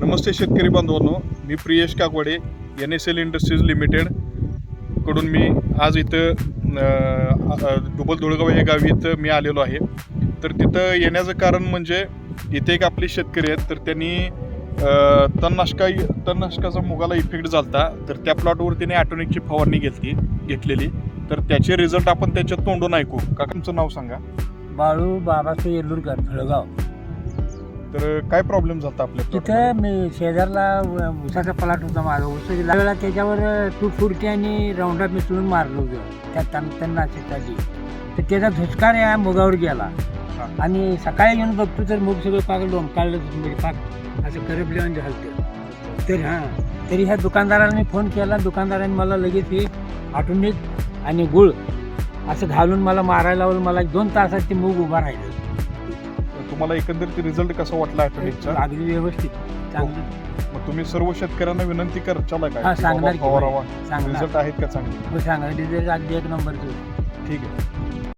नमस्ते शेतकरी बांधवांनो मी Priyesh Kakwade N S L industries लिमिटेडकडून मी आज इथं डुबल धुळगाव हे गावी इथं मी आलेलो आहे. तर तिथं येण्याचं कारण म्हणजे इथे एक आपले शेतकरी आहेत तर त्यांनी तणनाशका तणनाशकाचा मुगाला इफेक्ट झालता. तर त्या प्लॉटवर त्याने ॲटोनिकची फवारणी घेतली घेतलेली. तर त्याचे रिझल्ट आपण त्याच्यात तोंडून ऐकू. का तुमचं नाव सांगा. बाळू बाबासाहेब येल्लूरकर फळगाव तर काय प्रॉब्लेम झाला आपल्या plot मध्ये? तिथं मी शेजारला उसाचा पलाट होता माझा. ऊस लागला त्याच्यावर तूट फुडकी आणि राऊंडअप मिसळून मारलं होतं. त्या तण तणनाशकासाठी तर त्याचा धुचकार या मुगावर गेला. हा. आणि सकाळी येऊन बघतो तर मूग सगळं पाक लोंबकाळलं म्हणजे पाक असं करपल्यावर झालं तर हां तरी ह्या दुकानदाराला मी फोन केला. दुकानदाराने मला लगेच हे आटुनिक आणि गुळ असं घालून मला मारायला लावलं मला एक दोन तासात ते मूग उभा राहिलं. तुम्हाला एकंदरीत रिझल्ट कसा वाटला ॲटोनिकचा अगदी व्यवस्थित. चांगलं. मग तुम्ही सर्व शेतकऱ्यांना विनंती करचाल हा, काय? की सांगणार बाबा की फवारावा. सांगणार. रिझल्ट आहेत का चांगले? हो सांगा रिझल्ट अगदी एक नंबरचं. ठीक आहे.